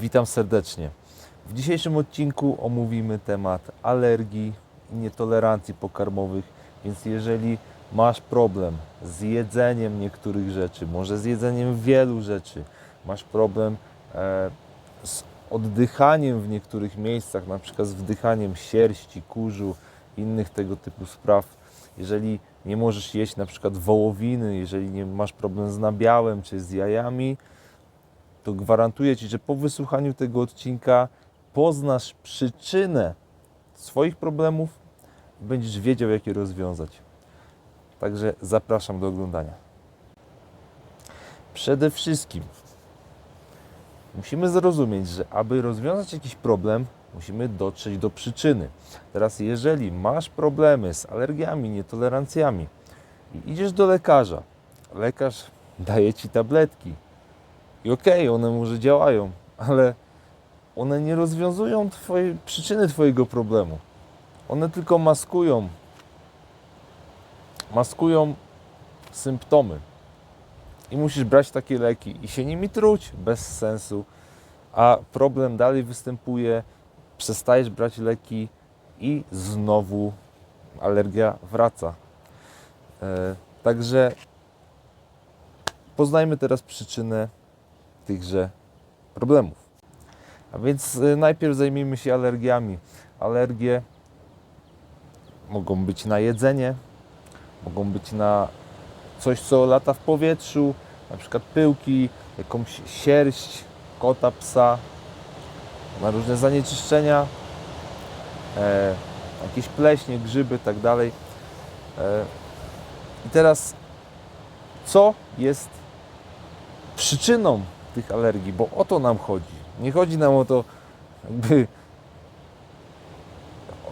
Witam serdecznie. W dzisiejszym odcinku omówimy temat alergii i nietolerancji pokarmowych, więc jeżeli masz problem z jedzeniem niektórych rzeczy, może z jedzeniem wielu rzeczy, masz problem e, z oddychaniem w niektórych miejscach, na przykład z wdychaniem sierści, kurzu, innych tego typu spraw, jeżeli nie możesz jeść na przykład wołowiny, jeżeli nie masz problem z nabiałem czy z jajami, to gwarantuję Ci, że po wysłuchaniu tego odcinka poznasz przyczynę swoich problemów będziesz wiedział, jak je rozwiązać. Także zapraszam do oglądania. Przede wszystkim musimy zrozumieć, że aby rozwiązać jakiś problem, musimy dotrzeć do przyczyny. Teraz, jeżeli masz problemy z alergiami, nietolerancjami i idziesz do lekarza, lekarz daje ci tabletki, i okej, one może działają, ale one nie rozwiązują przyczyny Twojego problemu. One tylko maskują, maskują symptomy. I musisz brać takie leki i się nimi truć bez sensu, a problem dalej występuje, przestajesz brać leki i znowu alergia wraca. E, także poznajmy teraz przyczynę tychże problemów. A więc y, najpierw zajmijmy się alergiami. Alergie mogą być na jedzenie, mogą być na coś, co lata w powietrzu, na przykład pyłki, jakąś sierść kota, psa, na różne zanieczyszczenia, e, jakieś pleśnie, grzyby, tak dalej. E, I teraz, co jest przyczyną tych alergii, bo o to nam chodzi. Nie chodzi nam o to, jakby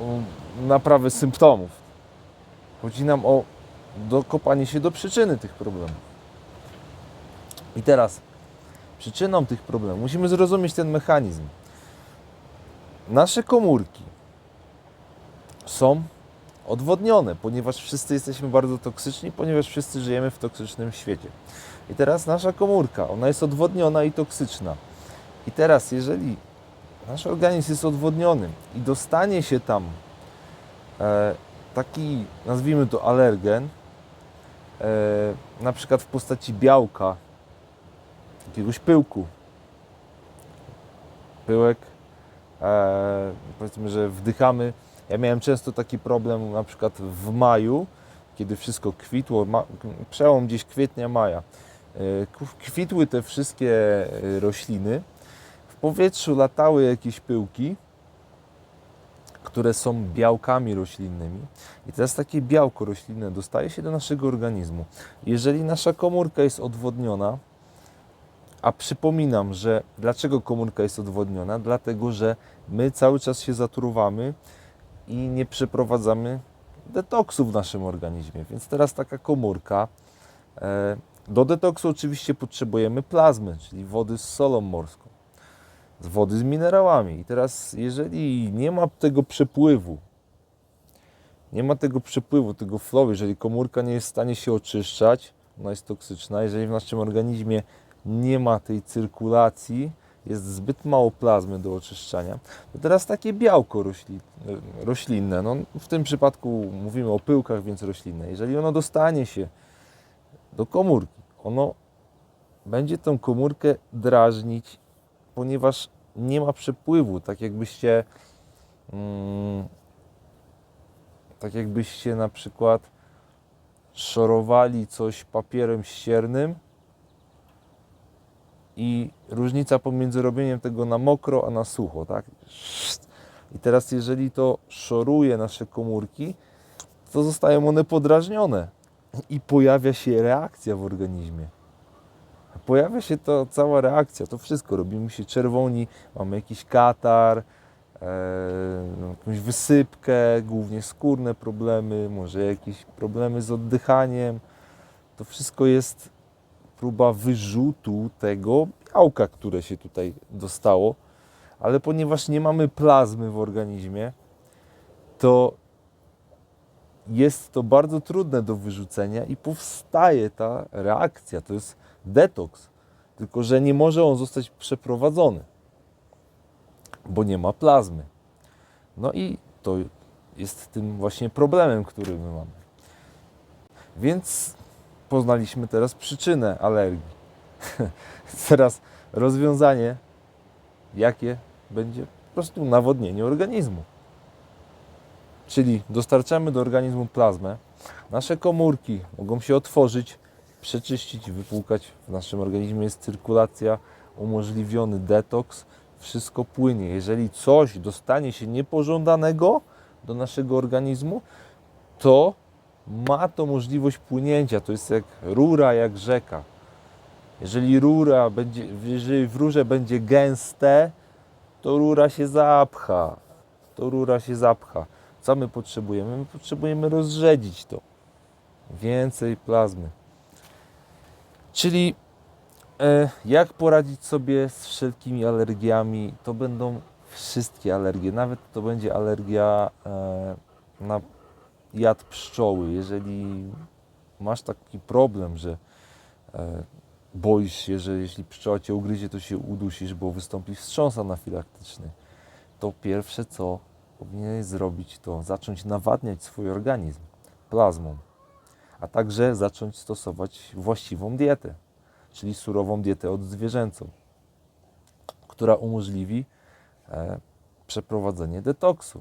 o naprawę symptomów. Chodzi nam o dokopanie się do przyczyny tych problemów. I teraz przyczyną tych problemów musimy zrozumieć ten mechanizm. Nasze komórki są odwodnione, ponieważ wszyscy jesteśmy bardzo toksyczni, ponieważ wszyscy żyjemy w toksycznym świecie. I teraz nasza komórka, ona jest odwodniona i toksyczna. I teraz, jeżeli nasz organizm jest odwodniony i dostanie się tam e, taki, nazwijmy to alergen, e, na przykład w postaci białka, jakiegoś pyłku, pyłek, e, powiedzmy, że wdychamy. Ja miałem często taki problem na przykład w maju, kiedy wszystko kwitło, ma, przełom gdzieś kwietnia, maja. E, kwitły te wszystkie e, rośliny, w powietrzu latały jakieś pyłki, które są białkami roślinnymi. I teraz takie białko roślinne dostaje się do naszego organizmu. Jeżeli nasza komórka jest odwodniona, a przypominam, że dlaczego komórka jest odwodniona? Dlatego, że my cały czas się zatruwamy i nie przeprowadzamy detoksu w naszym organizmie. Więc teraz taka komórka. Do detoksu oczywiście potrzebujemy plazmy, czyli wody z solą morską, z wody z minerałami. I teraz, jeżeli nie ma tego przepływu, nie ma tego przepływu, tego flow, jeżeli komórka nie jest w stanie się oczyszczać, ona jest toksyczna, jeżeli w naszym organizmie nie ma tej cyrkulacji, jest zbyt mało plazmy do oczyszczania, to teraz takie białko rośli, roślinne, no w tym przypadku mówimy o pyłkach, więc roślinne, jeżeli ono dostanie się do komórki, ono będzie tą komórkę drażnić, ponieważ nie ma przepływu, tak jakbyście mm, tak jakbyście na przykład szorowali coś papierem ściernym i różnica pomiędzy robieniem tego na mokro, a na sucho, tak? I teraz jeżeli to szoruje nasze komórki, to zostają one podrażnione i pojawia się reakcja w organizmie. Pojawia się to cała reakcja, to wszystko. Robimy się czerwoni, mamy jakiś katar, e, jakąś wysypkę, głównie skórne problemy, może jakieś problemy z oddychaniem. To wszystko jest próba wyrzutu tego białka, które się tutaj dostało, ale ponieważ nie mamy plazmy w organizmie, to jest to bardzo trudne do wyrzucenia i powstaje ta reakcja. To jest detoks, tylko że nie może on zostać przeprowadzony. bo nie ma plazmy. No i to jest tym właśnie problemem, który my mamy. Więc poznaliśmy teraz przyczynę alergii. teraz rozwiązanie, jakie będzie po prostu nawodnienie organizmu. Czyli dostarczamy do organizmu plazmę, nasze komórki mogą się otworzyć, przeczyścić, wypłukać. W naszym organizmie jest cyrkulacja, umożliwiony detoks, wszystko płynie. Jeżeli coś dostanie się niepożądanego do naszego organizmu, to ma to możliwość płynięcia. To jest jak rura, jak rzeka. Jeżeli rura będzie, jeżeli w rurze będzie gęste, to rura się zapcha. To rura się zapcha. Co my potrzebujemy? My potrzebujemy rozrzedzić to. Więcej plazmy. Czyli e, jak poradzić sobie z wszelkimi alergiami? To będą wszystkie alergie. Nawet to będzie alergia e, na jad pszczoły. Jeżeli masz taki problem, że e, boisz się, że jeśli pszczoła cię ugryzie, to się udusisz, bo wystąpi wstrząs anafilaktyczny, to pierwsze co powinieneś zrobić, to zacząć nawadniać swój organizm plazmą, a także zacząć stosować właściwą dietę, czyli surową dietę odzwierzęcą, która umożliwi e, przeprowadzenie detoksu.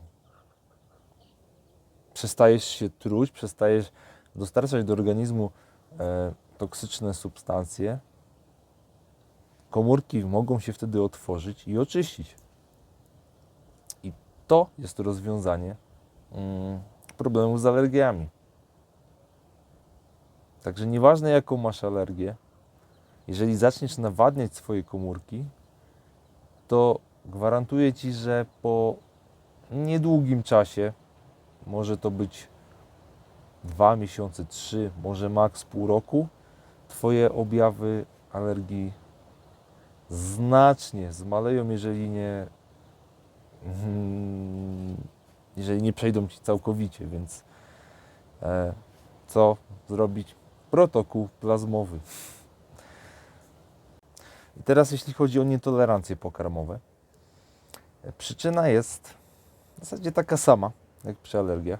Przestajesz się truć, przestajesz dostarczać do organizmu e, toksyczne substancje, komórki mogą się wtedy otworzyć i oczyścić. To jest rozwiązanie mm, problemu z alergiami. Także nieważne jaką masz alergię, jeżeli zaczniesz nawadniać swoje komórki, to gwarantuję Ci, że po niedługim czasie, może to być dwa miesiące, trzy, może maks pół roku, Twoje objawy alergii znacznie zmaleją, jeżeli nie, jeżeli nie przejdą Ci całkowicie, więc e, co zrobić? Protokół plazmowy. I teraz jeśli chodzi o nietolerancje pokarmowe, e, przyczyna jest w zasadzie taka sama jak przy alergiach.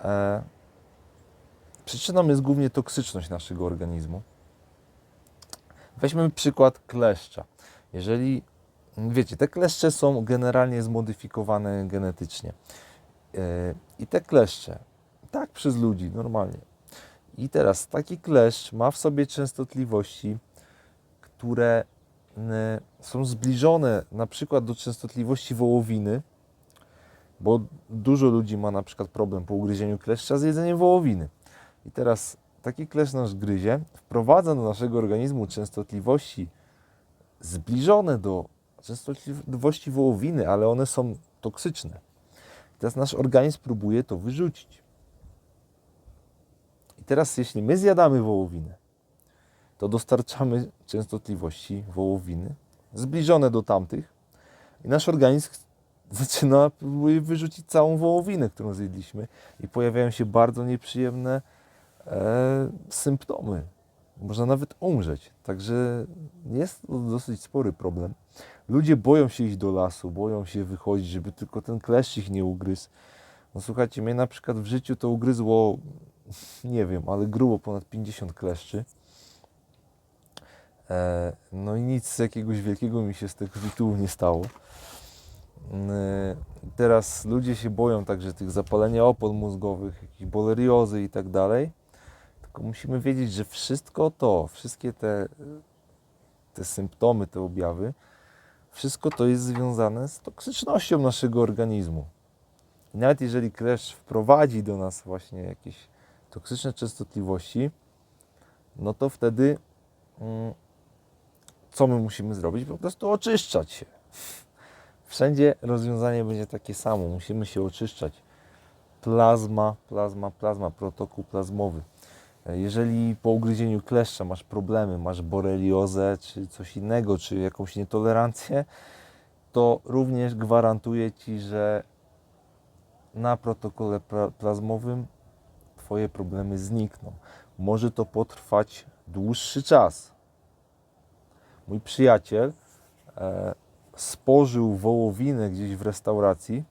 E, Przyczyną jest głównie toksyczność naszego organizmu. Weźmy przykład kleszcza. Jeżeli, wiecie, te kleszcze są generalnie zmodyfikowane genetycznie. Yy, I te kleszcze, tak przez ludzi, normalnie. I teraz taki kleszcz ma w sobie częstotliwości, które yy, są zbliżone na przykład do częstotliwości wołowiny, bo dużo ludzi ma na przykład problem po ugryzieniu kleszcza z jedzeniem wołowiny. I teraz taki klesz nasz gryzie, wprowadza do naszego organizmu częstotliwości zbliżone do częstotliwości wołowiny, ale one są toksyczne. Teraz nasz organizm próbuje to wyrzucić. I teraz, jeśli my zjadamy wołowinę, to dostarczamy częstotliwości wołowiny zbliżone do tamtych, i nasz organizm zaczyna próbuje wyrzucić całą wołowinę, którą zjedliśmy, i pojawiają się bardzo nieprzyjemne e, symptomy. Można nawet umrzeć. Także jest to dosyć spory problem. Ludzie boją się iść do lasu, boją się wychodzić, żeby tylko ten kleszcz ich nie ugryzł. No słuchajcie, mnie na przykład w życiu to ugryzło, nie wiem, ale grubo ponad 50 kleszczy. E, no i nic jakiegoś wielkiego mi się z tego tytułu nie stało. E, teraz ludzie się boją także tych zapalenia opon mózgowych, jakichś boleriozy i tak dalej. Tylko musimy wiedzieć, że wszystko to, wszystkie te, te symptomy, te objawy, wszystko to jest związane z toksycznością naszego organizmu. I nawet jeżeli kleszcz wprowadzi do nas właśnie jakieś toksyczne częstotliwości, no to wtedy mm, co my musimy zrobić? Po prostu oczyszczać się. Wszędzie rozwiązanie będzie takie samo. Musimy się oczyszczać. Plazma, plazma, plazma, protokół plazmowy. Jeżeli po ugryzieniu kleszcza masz problemy, masz boreliozę czy coś innego, czy jakąś nietolerancję, to również gwarantuję Ci, że na protokole plazmowym Twoje problemy znikną. Może to potrwać dłuższy czas. Mój przyjaciel e, spożył wołowinę gdzieś w restauracji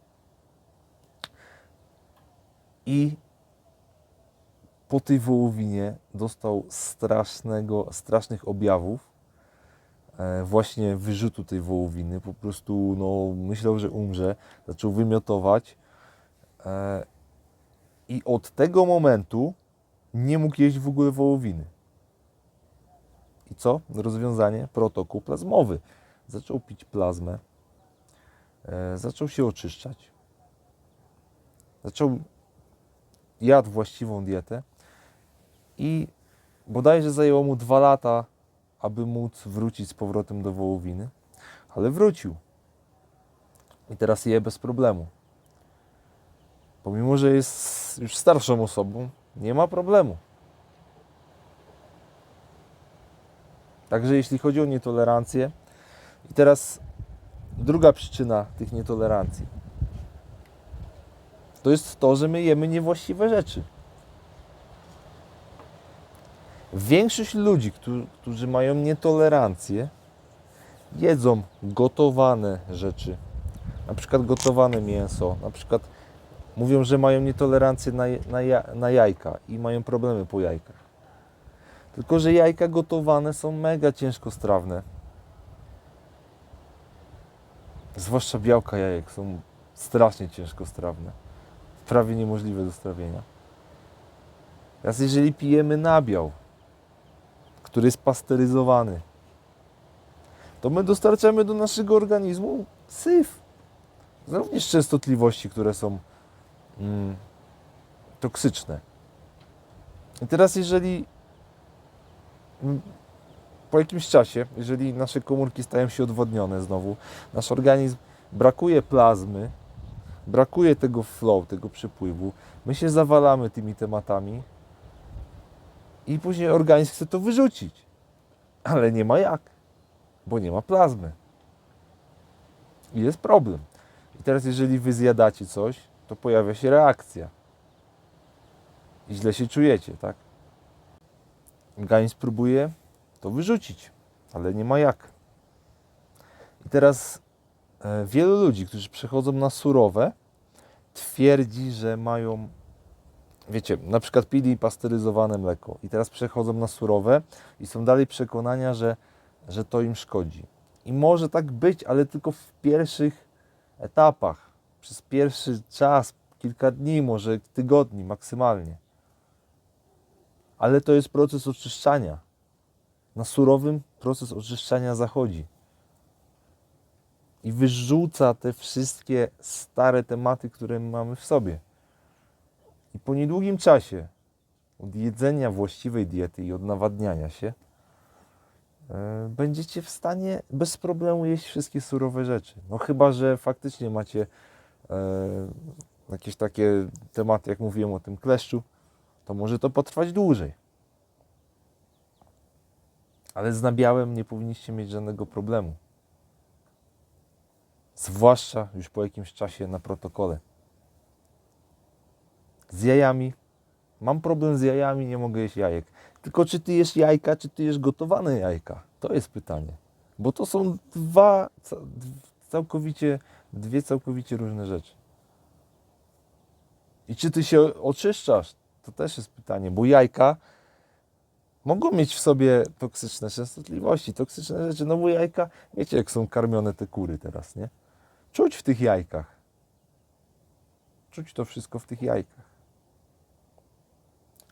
i po tej wołowinie dostał strasznego, strasznych objawów e, właśnie wyrzutu tej wołowiny. Po prostu no, myślał, że umrze, zaczął wymiotować e, i od tego momentu nie mógł jeść w ogóle wołowiny. I co? Rozwiązanie? Protokół plazmowy. Zaczął pić plazmę, e, zaczął się oczyszczać, zaczął jadł właściwą dietę i bodajże zajęło mu dwa lata, aby móc wrócić z powrotem do wołowiny, ale wrócił. I teraz je bez problemu. Pomimo, że jest już starszą osobą, nie ma problemu. Także jeśli chodzi o nietolerancję, i teraz druga przyczyna tych nietolerancji to jest to, że my jemy niewłaściwe rzeczy. Większość ludzi, którzy, mają nietolerancję, jedzą gotowane rzeczy, na przykład gotowane mięso, na przykład mówią, że mają nietolerancję na, na, na jajka i mają problemy po jajkach. Tylko, że jajka gotowane są mega ciężkostrawne. Zwłaszcza białka jajek są strasznie ciężkostrawne. Prawie niemożliwe do strawienia. Teraz jeżeli pijemy nabiał, który jest pasteryzowany, to my dostarczamy do naszego organizmu syf. Również częstotliwości, które są mm, toksyczne. I teraz jeżeli mm, po jakimś czasie, jeżeli nasze komórki stają się odwodnione znowu, nasz organizm brakuje plazmy, brakuje tego flow, tego przepływu, my się zawalamy tymi tematami i później organizm chce to wyrzucić, ale nie ma jak, bo nie ma plazmy. I jest problem. I teraz jeżeli wy zjadacie coś, to pojawia się reakcja. I źle się czujecie, tak? Organizm próbuje to wyrzucić, ale nie ma jak. I teraz e, wielu ludzi, którzy przechodzą na surowe, twierdzi, że mają, wiecie, na przykład pili pasteryzowane mleko i teraz przechodzą na surowe i są dalej przekonania, że, że to im szkodzi. I może tak być, ale tylko w pierwszych etapach, przez pierwszy czas, kilka dni, może tygodni maksymalnie. Ale to jest proces oczyszczania. Na surowym proces oczyszczania zachodzi i wyrzuca te wszystkie stare tematy, które mamy w sobie. I po niedługim czasie od jedzenia właściwej diety i od nawadniania się e, będziecie w stanie bez problemu jeść wszystkie surowe rzeczy. No chyba, że faktycznie macie e, jakieś takie tematy, jak mówiłem o tym kleszczu, to może to potrwać dłużej. Ale z nabiałem nie powinniście mieć żadnego problemu. Zwłaszcza już po jakimś czasie na protokole. Z jajami. Mam problem z jajami, nie mogę jeść jajek. Tylko czy ty jesz jajka, czy ty jesz gotowane jajka? To jest pytanie. Bo to są dwa ca- całkowicie, dwie całkowicie różne rzeczy. I czy ty się oczyszczasz? To też jest pytanie, bo jajka mogą mieć w sobie toksyczne częstotliwości, toksyczne rzeczy. No bo jajka, wiecie jak są karmione te kury teraz, nie? Czuć w tych jajkach. Czuć to wszystko w tych jajkach.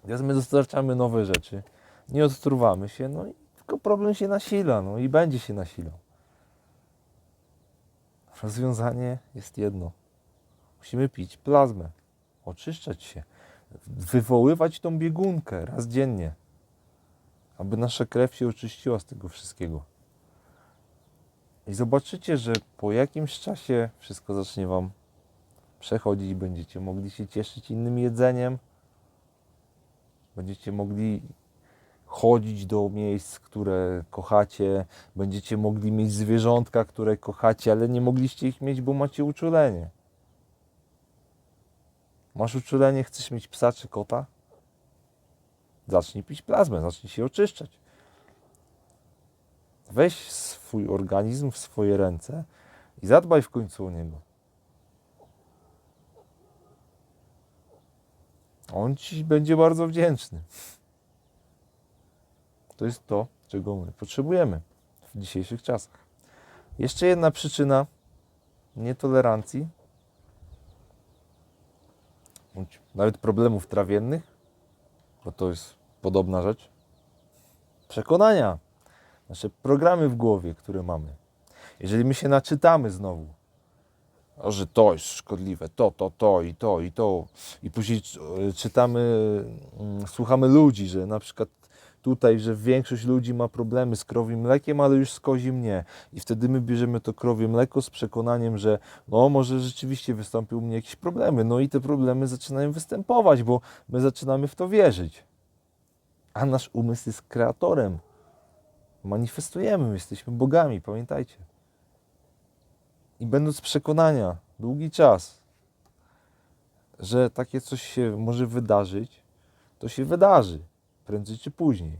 Teraz my dostarczamy nowe rzeczy, nie odtruwamy się, no i tylko problem się nasila, no i będzie się nasilał. Rozwiązanie jest jedno. Musimy pić plazmę, oczyszczać się, wywoływać tą biegunkę raz dziennie, aby nasza krew się oczyściła z tego wszystkiego. I zobaczycie, że po jakimś czasie wszystko zacznie Wam przechodzić będziecie mogli się cieszyć innym jedzeniem. Będziecie mogli chodzić do miejsc, które kochacie. Będziecie mogli mieć zwierzątka, które kochacie, ale nie mogliście ich mieć, bo macie uczulenie. Masz uczulenie, chcesz mieć psa czy kota? Zacznij pić plazmę, zacznij się oczyszczać. Weź swój organizm w swoje ręce i zadbaj w końcu o niego. On ci będzie bardzo wdzięczny. To jest to, czego my potrzebujemy w dzisiejszych czasach. Jeszcze jedna przyczyna nietolerancji, bądź nawet problemów trawiennych, bo to jest podobna rzecz. Przekonania, nasze programy w głowie, które mamy. Jeżeli my się naczytamy znowu, że to jest szkodliwe, to, to, to i to i to, i później e, czytamy, mm, słuchamy ludzi, że na przykład tutaj, że większość ludzi ma problemy z krowim mlekiem, ale już z kozim nie. I wtedy my bierzemy to krowie mleko z przekonaniem, że no może rzeczywiście wystąpiły u mnie jakieś problemy. No i te problemy zaczynają występować, bo my zaczynamy w to wierzyć. A nasz umysł jest kreatorem. Manifestujemy, my jesteśmy bogami, pamiętajcie. I będąc przekonania długi czas, że takie coś się może wydarzyć, to się wydarzy prędzej czy później.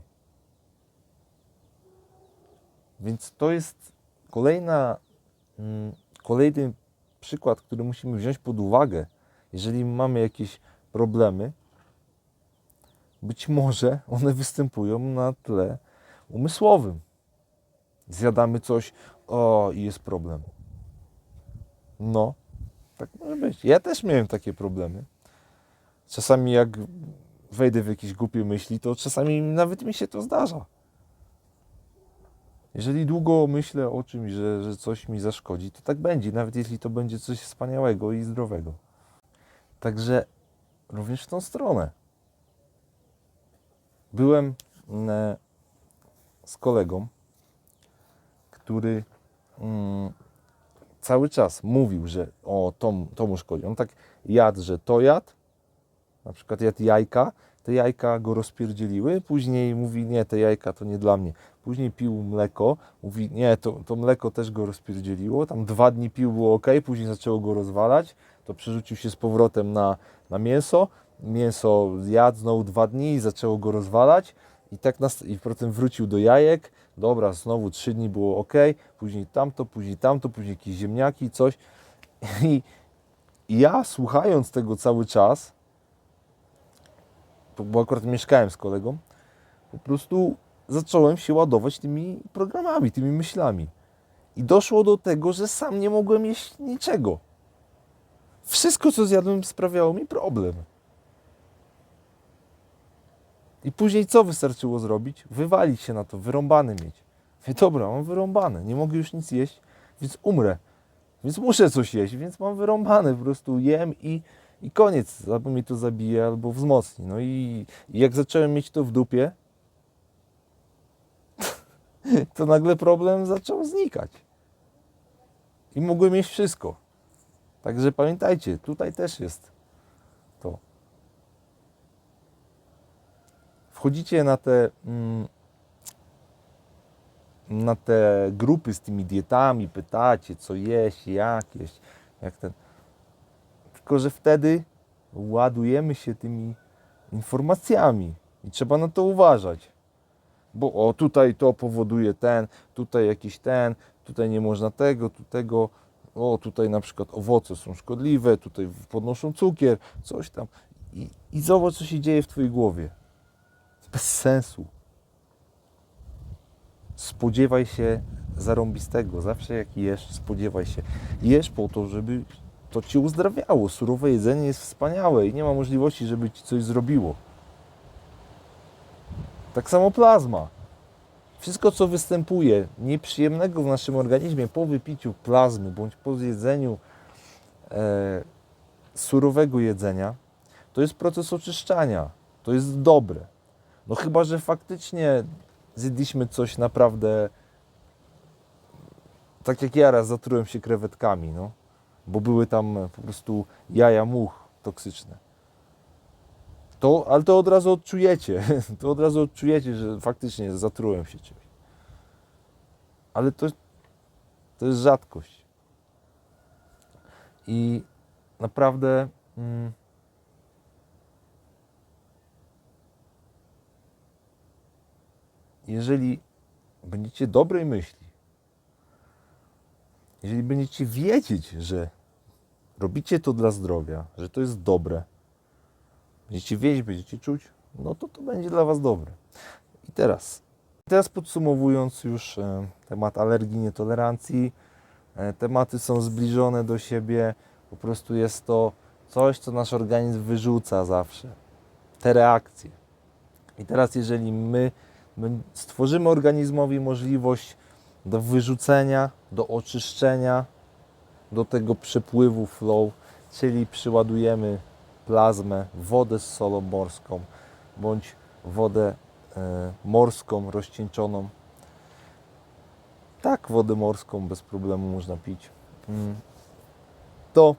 Więc to jest kolejna, mm, kolejny przykład, który musimy wziąć pod uwagę, jeżeli mamy jakieś problemy. Być może one występują na tle umysłowym. Zjadamy coś, o i jest problem. No, tak może być. Ja też miałem takie problemy. Czasami jak wejdę w jakieś głupie myśli, to czasami nawet mi się to zdarza. Jeżeli długo myślę o czymś, że, że coś mi zaszkodzi, to tak będzie, nawet jeśli to będzie coś wspaniałego i zdrowego. Także również w tą stronę. Byłem mm, z kolegą, który mm, cały czas mówił, że o, to, to mu szkodzi. On tak jadł, że to jadł, na przykład jadł jajka, te jajka go rozpierdzieliły, później mówi, nie, te jajka to nie dla mnie. Później pił mleko, mówi, nie, to, to mleko też go rozpierdzieliło, tam dwa dni pił, było ok, później zaczęło go rozwalać, to przerzucił się z powrotem na, na mięso, mięso jadł znowu dwa dni i zaczęło go rozwalać. I tak nas, i potem wrócił do jajek, dobra, znowu trzy dni było ok, później tamto, później tamto, później jakieś ziemniaki, coś i, ja słuchając tego cały czas, bo akurat mieszkałem z kolegą, po prostu zacząłem się ładować tymi programami, tymi myślami. I doszło do tego, że sam nie mogłem jeść niczego. Wszystko, co zjadłem, sprawiało mi problem. I później co wystarczyło zrobić? Wywalić się na to, wyrąbany mieć. Mówię, dobra, mam wyrąbane, nie mogę już nic jeść, więc umrę. Więc muszę coś jeść, więc mam wyrąbane, po prostu jem i, i koniec. Albo mnie to zabije, albo wzmocni. No i, i jak zacząłem mieć to w dupie, to nagle problem zaczął znikać. I mogłem mieć wszystko. Także pamiętajcie, tutaj też jest to. Wchodzicie na te, mm, na te grupy z tymi dietami, pytacie, co jeść, jak jeść, jak ten. Tylko, że wtedy ładujemy się tymi informacjami i trzeba na to uważać bo o tutaj to powoduje ten, tutaj jakiś ten, tutaj nie można tego, tu tego, o tutaj na przykład owoce są szkodliwe, tutaj podnoszą cukier, coś tam. I, i zobacz, co się dzieje w Twojej głowie. Bez sensu. Spodziewaj się zarąbistego. Zawsze jak jesz, spodziewaj się. Jesz po to, żeby to Ci uzdrawiało. Surowe jedzenie jest wspaniałe i nie ma możliwości, żeby Ci coś zrobiło. Tak samo plazma. Wszystko, co występuje nieprzyjemnego w naszym organizmie po wypiciu plazmy bądź po zjedzeniu e, surowego jedzenia, to jest proces oczyszczania. To jest dobre. No chyba, że faktycznie zjedliśmy coś naprawdę tak jak ja raz zatrułem się krewetkami, no, bo były tam po prostu jaja much toksyczne to, ale to od razu odczujecie. To od razu odczujecie, że faktycznie zatrułem się czymś. Ale to, to jest rzadkość. I naprawdę mm, jeżeli będziecie dobrej myśli, jeżeli będziecie wiedzieć, że robicie to dla zdrowia, że to jest dobre, będziecie wiedzieć, będziecie czuć, no to to będzie dla Was dobre. I teraz, teraz podsumowując już e, temat alergii, nietolerancji, e, tematy są zbliżone do siebie, po prostu jest to coś, co nasz organizm wyrzuca zawsze, te reakcje. I teraz, jeżeli my my stworzymy organizmowi możliwość do wyrzucenia, do oczyszczenia, do tego przepływu flow, czyli przyładujemy plazmę, wodę z solą morską bądź wodę e, morską rozcieńczoną. Tak, wodę morską bez problemu można pić. Mm. To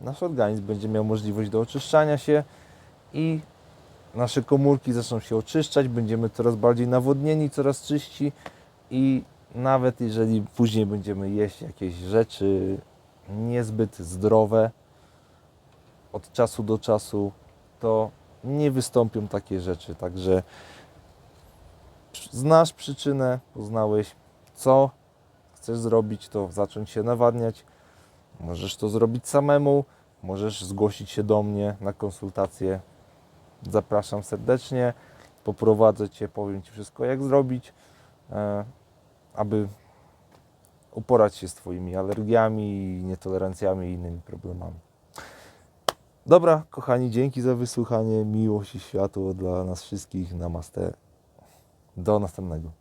nasz organizm będzie miał możliwość do oczyszczania się i nasze komórki zaczną się oczyszczać, będziemy coraz bardziej nawodnieni, coraz czyści i nawet jeżeli później będziemy jeść jakieś rzeczy niezbyt zdrowe od czasu do czasu, to nie wystąpią takie rzeczy. Także znasz przyczynę, poznałeś co chcesz zrobić, to zacząć się nawadniać. Możesz to zrobić samemu, możesz zgłosić się do mnie na konsultację zapraszam serdecznie. Poprowadzę Cię, powiem Ci wszystko, jak zrobić, e, aby uporać się z Twoimi alergiami, nietolerancjami i innymi problemami. Dobra, kochani, dzięki za wysłuchanie. Miłość i światło dla nas wszystkich. Namaste. Do następnego.